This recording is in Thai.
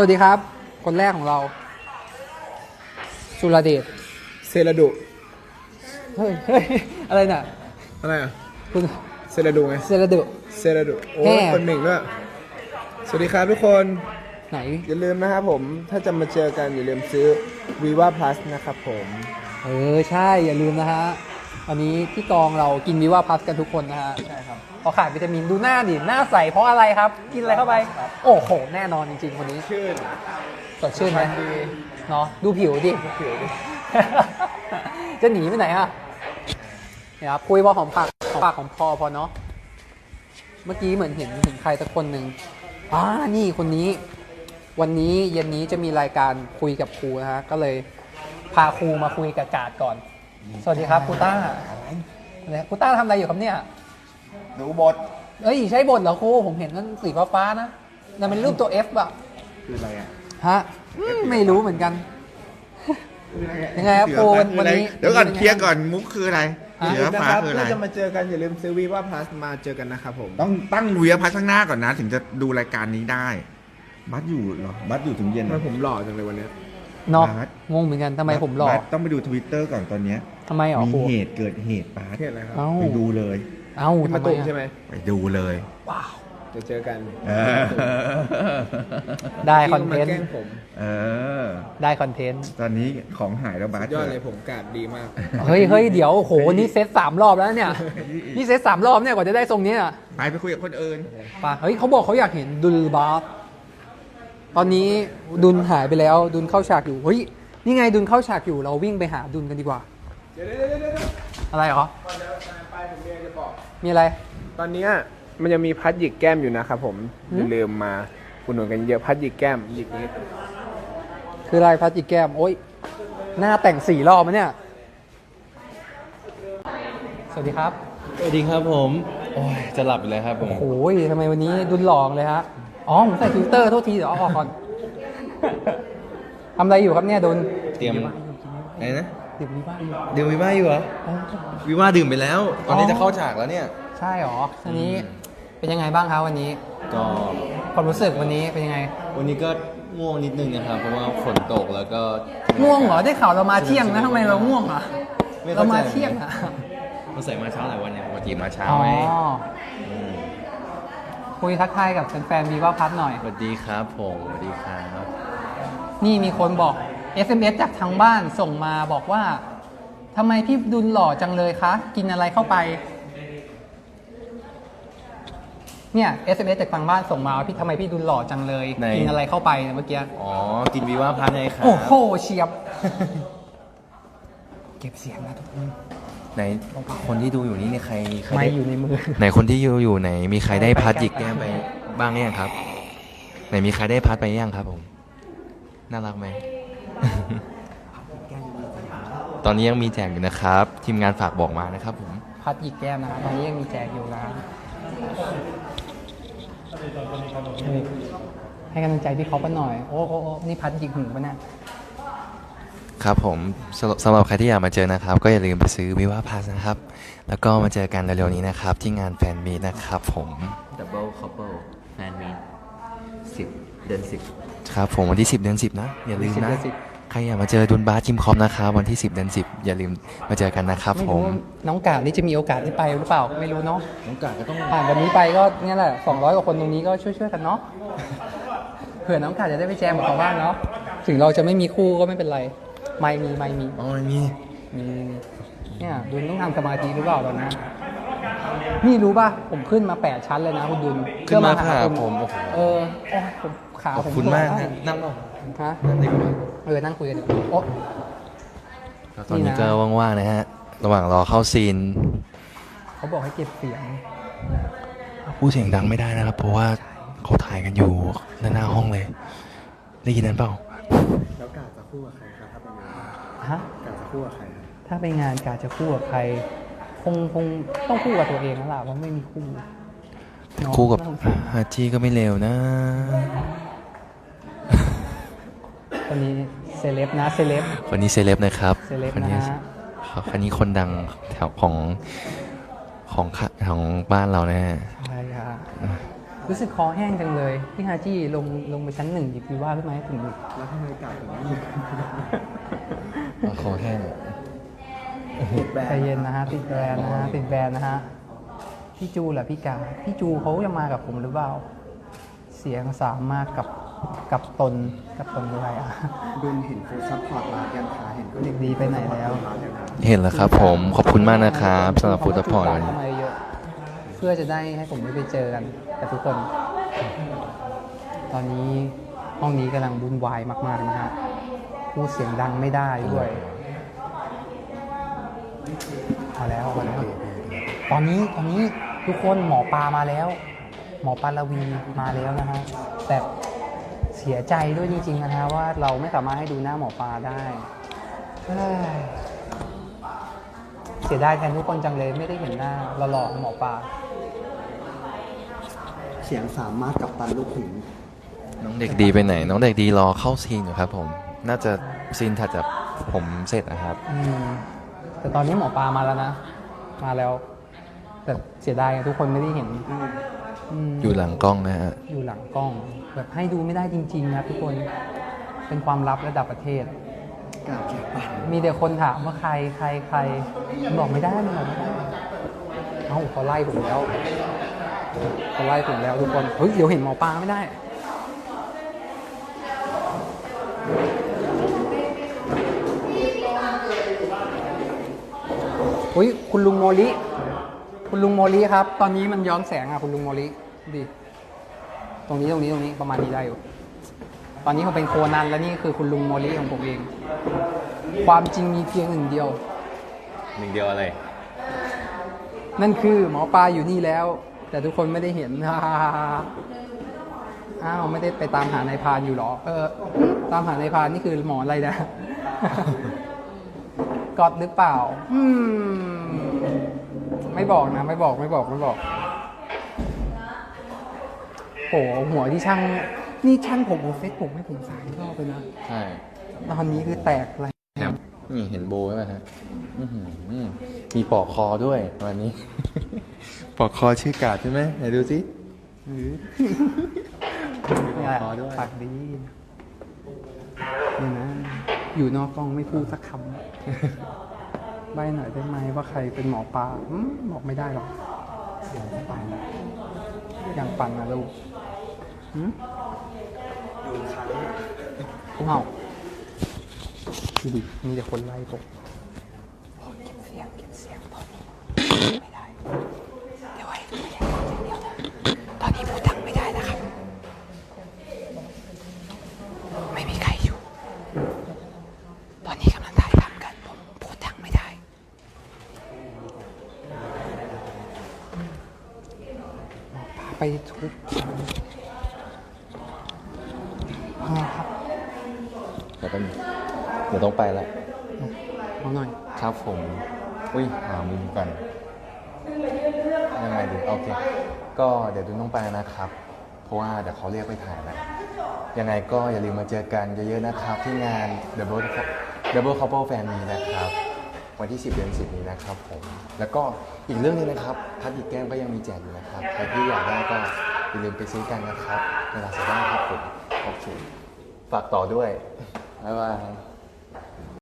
วัสดีครับ คนแรกของเรา สุรเดชเซราดุเฮ้ยเฮ้ยอะไรน่ะ อะไรอะคุณเซราดุไงเซรเดช เซราดุโอ้แห่คนหนึ่งด้วยสวัสดีครับทุกคน ไหน อย่าลืมนะครับผม ถ้าจะมาเจอกันอย่าลืมซื้อ viva plus นะครับผม เออ ใช่อย่าลืมนะฮะ วันนี้ที่กองเรากินวิว่าพัสกันทุกคนนะฮะใช่ครับพอขาดวิตามินดูหน้าดิหน้าใสเพราะอะไรครับ กินอะไรเข้าไป โอ้โห แน่นอนจริงๆคนนี้ชื่นสดชื่นไหมดีเนาะดูผิวดิผิวดิ จะหนีไปไหนอะเนี่ยครับคุยพอหอมปากหอมปากหอมคอพอเนาะเมื่อกี้เหมือนเห็นเห็นใครสักคนหนึ่งอ่านี่คนนี้ วันนี้เย็นนี้จะมีรายการคุยกับครูนะฮะก็เลยพาครูมาคุยกับกาดก่อน สวัสดีครับครูต้าเนี่ยครูต้าทำอะไรอยู่ครับเนี่ย ดูบท เอ้ยใช้บทเหรอครูผมเห็นนั่นสีฟ้าๆนะนั่นเป็นรูปตัว F อะคืออะไรอะฮะอืมไม่รู้เหมือนกันยังไงครับครูวันวันนี้เดี๋ยวก่อนเคลียร์ก่อนมุกคืออะไรอะเหลือนะฟ้าครับคืออะไรถ้าจะมาเจอกันอย่าลืมซื้อ viva plus มาเจอกันนะครับผม ต้องตั้งเวียพัชข้างหน้าก่อนนะ ถึงจะดูรายการนี้ได้ บัสอยู่เหรอ บัสอยู่ถึงเย็นทำเหรไมอผมหล่อจังเลยวันเนี้ย เนาะบาส งงเหมือนกันทำไมผมหล่อบัสต้องไปดูทวิตเตอร์ก่อนตอนเนี้ยทำไมหรอมีครูเหตุเกิดเหตุบัสเห็นอะไรครับเอ้าไปดูเลย เอ้าที่มาทำไมตุมอะใช่ไหมไปดูเลยว้าวจะเจอกันเออได้คที่อนมาเทนแกล้งต์ผมเออ ได้คอนเทนต์ตอนนี้ของหายแล้วบัสยอดเลยผมกาดดีมาก เฮ้ยเฮ้ยเดี๋ยวโอ้โหนี่เซตสามรอบแล้วเนี่ยนี่เซตสามรอบเนี่ยกว่าจะได้ทรงเนี้ยไปไปคุยกับคนอื่น ป่ะเฮ้ยเขาบอกเขาอยากเห็นดุลบาฟ ตอนนี้ดุลหายไปแล้ว ดุลเข้าฉากอยู่เฮ้ยนี่ไงดุลเข้าฉากอยู่เราวิ่งไปหาดุลกันดีกว่า เดี๋ยวเดี๋ยวเดี๋ยวเดี๋ยวอะไรเหรอก่อนเดี๋ยวไปผมมีอะไรจะบอก มีอะไร ตอนเนี้ยมันยังมีพัดหยิกแก้มอยู่นะครับผมหืมอย่าลืมมาอุดหนุนกันเยอะพัดหยิกแก้มหยิกนี้คืออะไรพัดจิกแก้มโอ๊ยหน้าแต่งสี่รอบมะเนี่ย สวัสดีครับสวัสดีครับผม โอ้ย จะหลับอยู่เลยครับผม โอ้ยทำไมวันนี้ดุลหลองเลยฮะ อ๋อผมใส่ฟิลเตอร์โทษทีเดี๋ยวเอาออกก่อนทำอะไรอยู่ครับเนี่ยดุลเตรียมอะไรนะดื่มวิบ้าอยู่ดื่มวิว่าอยู่เหรอเอ้าวิว่าดื่มไปแล้ว ตอนนี้อ๋อจะเข้าฉากแล้วเนี่ย ใช่เหรออันนี้เป็นยังไงบ้างครับวันนี้ก็ความรู้สึกวันนี้เป็นยังไง วันนี้ก็ง่วงนิดนึงนะครับ เพราะว่าฝนตกแล้วก็ ง่วงเหรอได้ข่าวเรามาเที่ยงนะทำไมเราง่วงอะไม่เราเข้าใจ มาเที่ยงอะ เราใส่มาเช้าหลายวันเนี่ยปกติมาเช้าอ๋อไหมม คุยทักทายกับแฟนๆวีว่าพัทหน่อย สวัสดีครับผมสวัสดีครับ นี่มีคนบอก SMS จากทางบ้านส่งมาบอกว่าทำไมพี่ดุลหล่อจังเลยคะ กินอะไรเข้าไป เนี่ย SMS จากทางบ้านส่งมาว่าพี่ทำไมพี่ดุลหล่อจังเลย ไหน กินอะไรเข้าไปเมื่อกี้ อ๋อ กินวิว่าพันไงครับ โอ้โหเฉียบ เก็บเสียงนะทุกคน ไหนคนที่ดูอยู่นี่เนี่ยใครใครไม่ได้อยู่ในมือ ไหนคนที่อยู่อยู่ไหน มีใครได้พัดหยิกแก้มไปบ้างยังครับ ไหนมีใครได้พัดไปยังครับ ผม น่ารักไหม ตอนนี้ยังมีแจกอยู่นะครับ ทีมงานฝากบอกมานะครับ ผม พัดหยิกแก้มนะครับตอนนี้ยังมีแจกอยู่นะเฮ้ยให้กำลังใจพี่เขาปะหน่อย โอ้โอ้โอ้นี่พัดหยิกหูปะเนี่ย ครับผมสำหรับสำหรับใครที่อยากมาเจอนะครับ ก็อย่าลืมไปซื้อวิวาพาสนะครับ แล้วก็มาเจอกันเร็วๆนี้นะครับ ที่งานแฟนมีตนะครับผม Double Couple Fan Meet สิบเดือนสิบ ครับผมวันที่ 10 เดือน 10 นะ อย่าลืม10นะเดือนใครอยากมาเจอดุนบาสจิมคอมนะครับวันที่ 10 เดือน 10 อย่าลืมมาเจอกันนะครับไม่ผรู้ม ว่าน้องกาดนี่จะมีโอกาสได้ไปหรือเปล่าไม่รู้เนาะน้องกาก็ต้องผ่านวันนี้ไปก็เนี่ยแหละ200กว่าคนตรงนี้ก็ช่วยๆกันเนาะ เผื่อน้องกาดจะได้ไปแจมกับเขาบ้างเนาะถึงเราจะไม่มีคู่ก็ไม่เป็นไร ไม่มีไม่มีอ๋อมีมีเนี่ยดุลต้องทำสมาธิหรือเปล่าตอนนี้นี่รู้ป่ะผมขึ้นมา8ชั้นเลยนะคุณดุลขึ้นมาเพื่อค่ะหคุณผมโอ้โหเออโอ้ผมขาขอบผมคุณมากปวดนะแล้วนั่งลงฮะนั่งดีกว่าเออนั่งคุยกันดีกว่าโอ้ตอนนี่นี้นะก็ว่างๆนะฮะ ระหว่างรอเข้าซีน เขาบอกให้เก็บเสียงพูดเสียงดังไม่ได้นะครับ เพราะว่าเขาถ่ายกันอยู่ด้านหน้าห้องเลย ได้ยินนั้นเปล่าแล้วกาดจะคู่กับใครครับถ้าเป็นงาน ฮะกาดจะคู่กับใครครับถ้าไปงานกาจะคู่กับใคร คงคงต้องคู่กับตัวเองแล้วล่ะเพราะไม่มีคู่เนอะคู่กับน่าสงสารฮาจี้ก็ไม่เลวนะ คนนี้เซเลบนะเซเลบ วันนี้เซเลบนะครับเซเลบคนนะนี้ฮะ ครับคนนี้คนดังแถวของของค่ะของบ้านเราแน่ใช่ครับรู้สึกคอแห้งจังเลย พี่ฮาจี้ลงลงไปชั้นหนึ่งหยิบวีว่าขึ้นมาให้ผมดูแล้วทำไมกาดถึงไม่หยิบ คอแห้งแบรใจนด์เย็นนะฮะติดแบรนด์นะฮะติดแบรนด์นะฮะพี่จูแหละพี่กาพี่จูเขาจะมากับผมหรือเปล่า เสียงสามมากกับกับตนกับตนอะไรอะ ดุนเห็นโฟร์ซัพพอร์ตมายังขาเห็นก็เด็กดีไปไหนแล้วเห็นแล้วครับ ผมขอบคุณมากนะครับสำหรับฟูดซัพพอร์ตวันนี้เข้ามาเยอะเพื่อจะได้ให้ผมได้ไปเจอกันกับทุกคน ตอนนี้ห้องนี้กำลังวุ่นวายมากๆนะฮะ พูดเสียงดังไม่ได้ด้วยมาแล้วมาแล้วตอนนี้ตอนนี้ทุกคนหมอปลามาแล้ว หมอปลาลวีมาแล้วนะฮะแต่เสียใจด้วยจริงๆนะฮะว่าเราไม่สามารถให้ดูหน้าหมอปลาได้เฮ้ยเสียดายแทนทุกคนจังเลยไม่ได้เห็นหน้าหล่อๆของหมอปลาเสียงสามารถกับตันลูกหูน้องเด็กดีไปไหน น้องเด็กดีรอเข้าซีนอยู่ครับผม น่าจะซีนถัดจากผมเสร็จนะครับ อืมแต่ตอนนี้หมอปลามาแล้วนะ มาแล้ว แต่เสียดายอะทุกคนไม่ได้เห็นอืมอยู่หลังกล้องนะฮะอยู่หลังกล้อง แบบให้ดูไม่ได้จริงๆนะทุกคนเป็นความลับระดับประเทศกาดแขกปั่นมีแต่คนถามว่าใครใครใครบอกไม่ได้มันบอกไม่ได้เอ้าเขาไล่ผมแล้วเขาไล่ผมแล้วทุกคนเฮ้ยเดี๋ยวเห็นหมอปลาไม่ได้ อุ้ยคุณลุงโมลิ คุณลุงโมลิครับ ตอนนี้มันย้อนแสงอะคุณลุงโมลิดูดิตรงนี้ตรงนี้ตรงนี้ประมาณนี้ได้อยู่ ตอนนี้เขาเป็นโคนันและนี่คือคุณลุงโมลิของผมเอง ความจริงมีเพียงหนึ่งเดียว หนึ่งเดียวอะไร นั่นคือหมอปลาอยู่นี่แล้ว แต่ทุกคนไม่ได้เห็น อ้าวไม่ได้ไปตามหานายพรานอยู่เหรอ เออ ตามหานายพรานนี่คือหมออะไรนะ กอดหรือเปล่า อืม ไม่บอกนะ ไม่บอกไม่บอกไม่บอก โหหัวที่ช่าง นี่ช่างผมโอเฟซผมให้ผมสายรอบไปนะใช่ตอนนี้คือแตกเลยนี่เห็นโบไหมฮะอื้อหือมีปอกคอด้วยวันนี้ ปอกคอชื่อกาดใช่ไหมไหนดูสินี่แหละปากดีนี่นะ อยู่นอกกล้องไม่พูดสักคำใบหน่อยได้ไหมว่าใครเป็นหมอปลาอืมบอกไม่ได้หรอกอย่างปันอย่างปันนะลูกหืมพวกเฮาดูดิมีแต่คนไล่ตกเก็บเสียงเก็บเสียงตอนนี้ไม่ได้ เดี๋ยวไว้ไม่ได้เดี๋ยวนะตอนนี้พูดดังไม่ได้นะครับ ไม่มีใครอยู่ ตอนนี้กำลังถ่ายทำกัน ผมพูดดังไม่ได้ หมอปลาไป ทุบไงครับเดี๋ยวเป็นเดี๋ยวต้องไปละเอาหน่อย ครับผม อุ้ยหามุมกันยังไงดีโอเค ก็เดี๋ยวดูน้องไปนะครับ เพราะว่าเดี๋ยวเขาเรียกไปถ่ายแล้วยังไงก็อย่าลืมมาเจอกันเยอะๆนะครับ ที่งาน Double Double Couple Fan นี้นะครับ วันที่ 10 เดือน10 นี้นะครับผมแล้วก็อีกเรื่องนึงนะครับพัดอีกแก้มก็ยังมีแจกอยู่นะครับใครที่อยากได้ก็อย่าลืมไปซื้อกันนะครับในลาซาด้าครับผมโอเคฝากต่อด้วยบ๊ายบาย